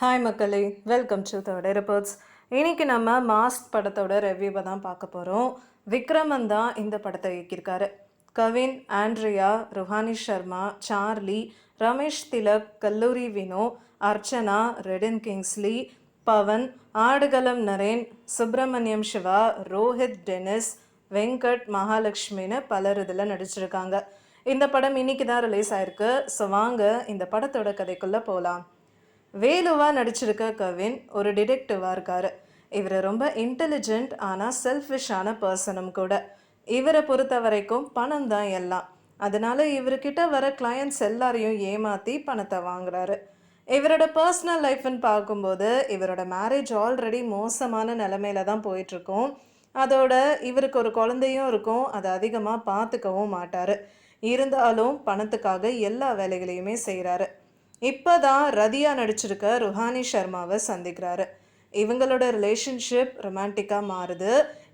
Hi மக்களே. Welcome to third reports இன்னைக்கு நம்ம மாஸ்க் படத்தோட ரிவ்யூவை தான் பார்க்க போகிறோம் விக்ரமன் தான் இந்த படத்தை இயக்கியிருக்காரு. கவின் ஆண்ட்ரியா ருஹானி சர்மா சார்லி ரமேஷ் திலக் கல்லூரி வினோ அர்ச்சனா ரெடின் கிங்ஸ்லி பவன் ஆடுகளம் நரேன் சுப்பிரமணியம் சிவா ரோஹித் டெனிஸ் வெங்கட் மகாலட்சுமின்னு பலர் இதில் நடிச்சிருக்காங்க. இந்த படம் இன்னைக்கு தான் ரிலீஸ் ஆயிருக்கு. ஸோ வாங்க இந்த படத்தோட கதைக்குள்ளே போகலாம் வேலுவாக நடிச்சிருக்க கவின் ஒரு டிடெக்டிவாக இருக்கார். இவர் ரொம்ப இன்டெலிஜென்ட் ஆனால் செல்ஃபிஷான பர்சனும் கூட. இவரை பொறுத்த வரைக்கும் பணம் தான் எல்லாம். அதனால இவர்கிட்ட வர கிளையண்ட்ஸ் எல்லாரையும் ஏமாற்றி பணத்தை வாங்குறாரு. இவரோட பர்சனல் லைஃப்னு பார்க்கும்போது இவரோட மேரேஜ் ஆல்ரெடி மோசமான நிலமையில தான் போயிட்டுருக்கோம். அதோட இவருக்கு ஒரு குழந்தையும் இருக்கும். அதை அதிகமாக பார்த்துக்கவும் மாட்டார். இருந்தாலும் பணத்துக்காக எல்லா வேலைகளையுமே செய்கிறாரு இப்போ தான் ரதியாக நடிச்சிருக்க ருஹானி சர்மாவை சந்திக்கிறாரு. இவங்களோட ரிலேஷன்ஷிப் ரொமான்டிக்காக மாறுது.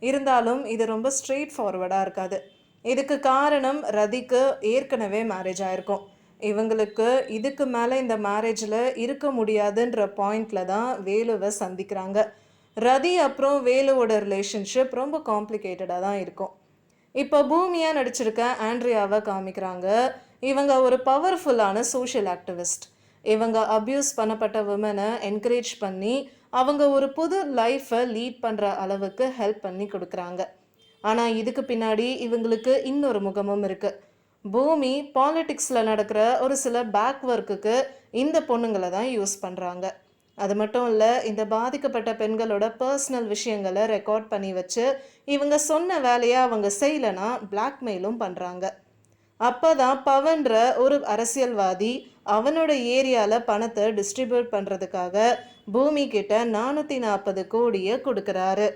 இருந்தாலும் இது ரொம்ப ஸ்ட்ரெயிட் ஃபார்வர்டாக இருக்காது. இதுக்கு காரணம் ரதிக்கு ஏற்கனவே மேரேஜ் ஆயிருக்கும். இவங்களுக்கு இதுக்கு மேலே இந்த மேரேஜில் இருக்க முடியாதுன்ற பாயிண்டில் தான் வேலுவை சந்திக்கிறாங்க. ரதி அப்புறம் வேலுவோட ரிலேஷன்ஷிப் ரொம்ப காம்ப்ளிகேட்டடாக தான் இருக்கும். இப்போ பூமியாக நடிச்சிருக்க ஆண்ட்ரியாவை காமிக்கிறாங்க. இவங்க ஒரு பவர்ஃபுல்லான சோஷியல் ஆக்டிவிஸ்ட் இவங்க அப்யூஸ் பண்ணப்பட்ட விமனை என்கரேஜ் பண்ணி அவங்க ஒரு புது லைஃப்பை லீட் பண்ணுற அளவுக்கு ஹெல்ப் பண்ணி கொடுக்குறாங்க. ஆனால் இதுக்கு பின்னாடி இவங்களுக்கு இன்னொரு முகமும் இருக்குது பூமி பாலிட்டிக்ஸில் நடக்கிற ஒரு சில பேக் ஒர்க்குக்கு இந்த பொண்ணுங்களை தான் யூஸ் பண்ணுறாங்க அது மட்டும் இல்லை இந்த பாதிக்கப்பட்ட பெண்களோட பர்சனல் விஷயங்களை ரெக்கார்ட் பண்ணி வச்சு இவங்க சொன்ன வேலையை அவங்க செய்யலைன்னா பிளாக்மெயிலும் பண்ணுறாங்க அப்போ தான் பவன்ற ஒரு அரசியல்வாதி அவனோட ஏரியாவில் பணத்தை டிஸ்ட்ரிபியூட் பண்ணுறதுக்காக பூமி கிட்ட நானூற்றி நாற்பது கோடியை கொடுக்குறாரு.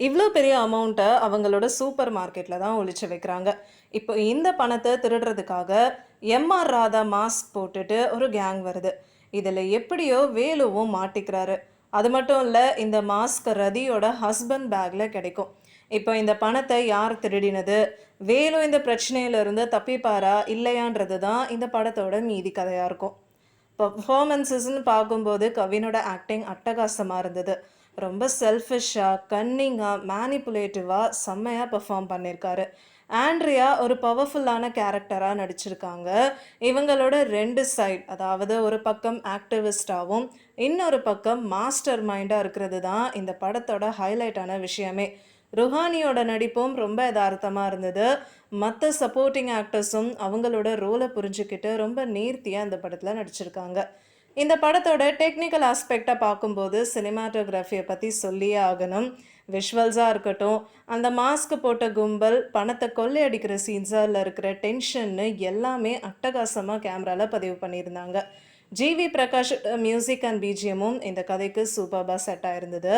இவ்வளோ பெரிய அமௌண்ட்டை அவங்களோட சூப்பர் மார்க்கெட்டில் தான் ஒழிச்சு வைக்கிறாங்க. இப்போ இந்த பணத்தை திருடுறதுக்காக எம்ஆர் ராதா மாஸ்க் போட்டுட்டு ஒரு கேங் வருது. இதில் எப்படியோ வேலுவும் மாட்டிக்கிறாரு. அது மட்டும் இல்லை இந்த மாஸ்க் ரதியோட ஹஸ்பண்ட் பேக்கில் கிடைக்கும். இப்போ இந்த பணத்தை யார் திருடினது? வேலு இந்த பிரச்சனையிலிருந்து தப்பிப்பாரா? இல்லையான்றது தான் இந்த படத்தோட மீதி கதையாக இருக்கும். பர்ஃபார்மன்ஸஸ்ன்னு பார்க்கும்போது கவினோட ஆக்டிங் அட்டகாசமாக இருந்தது. ரொம்ப செல்ஃபிஷாக கன்னிங்காக மேனிப்புலேட்டிவாக செம்மையாக பெர்ஃபார்ம் பண்ணியிருக்காரு ஆண்ட்ரியா ஒரு பவர்ஃபுல்லான கேரக்டராக நடிச்சிருக்காங்க. இவங்களோட ரெண்டு சைட் அதாவது ஒரு பக்கம் ஆக்டிவிஸ்டாகவும் இன்னொரு பக்கம் மாஸ்டர் மைண்டாக இருக்கிறது தான் இந்த படத்தோட ஹைலைட்டான விஷயமே. ருஹானியோட நடிப்பும் ரொம்ப யதார்த்தமாக இருந்தது. மற்ற சப்போர்ட்டிங் ஆக்டர்ஸும் அவங்களோட ரோலை புரிஞ்சுக்கிட்டு ரொம்ப நேர்த்தியாக இந்த படத்தில் நடிச்சிருக்காங்க. இந்த படத்தோட டெக்னிக்கல் ஆஸ்பெக்டை பார்க்கும்போது சினிமாட்டோகிராஃபியை பற்றி சொல்லியே ஆகணும். விஷுவல்ஸாக இருக்கட்டும் அந்த மாஸ்க் போட்ட கும்பல் பணத்தை கொள்ளையடிக்கிற சீன்ஸாக இருக்கிற டென்ஷன்னு எல்லாமே அட்டகாசமாக கேமராவில் பதிவு பண்ணியிருந்தாங்க. ஜிவி பிரகாஷ் மியூசிக் அண்ட் பிஜிஎமும் இந்த கதைக்கு சூப்பராக செட் ஆயிருந்தது.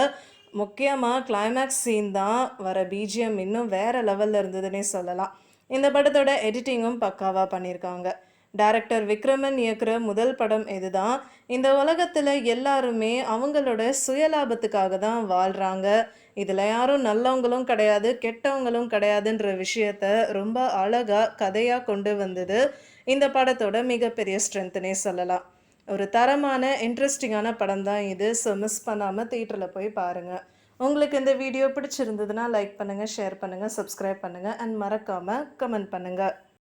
முக்கியமாக கிளைமேக்ஸ் சீன் தான் வர பிஜிஎம் இன்னும் வேறு லெவலில் இருந்ததுன்னே சொல்லலாம். இந்த படத்தோட எடிட்டிங்கும் பக்காவாக பண்ணியிருக்காங்க டைரக்டர் விக்ரமன் இயக்குற முதல் படம் இதுதான். இந்த உலகத்தில் எல்லாருமே அவங்களோட சுயலாபத்துக்காக தான் வாழ்கிறாங்க இதில் யாரும் நல்லவங்களும் கிடையாது கெட்டவங்களும் கிடையாதுன்ற விஷயத்த ரொம்ப அழகாக கதையாக கொண்டு வந்தது இந்த படத்தோட மிகப்பெரிய ஸ்ட்ரென்த்துனே சொல்லலாம். ஒரு தரமான இன்ட்ரெஸ்டிங்கான படம் தான் இது. ஸோ மிஸ் பண்ணாமல் தேட்டரில் போய் பாருங்கள் உங்களுக்கு இந்த வீடியோ பிடிச்சிருந்ததுன்னா லைக் பண்ணுங்கள் ஷேர் பண்ணுங்கள் சப்ஸ்கிரைப் பண்ணுங்கள் அண்ட் மறக்காமல் கமெண்ட் பண்ணுங்கள்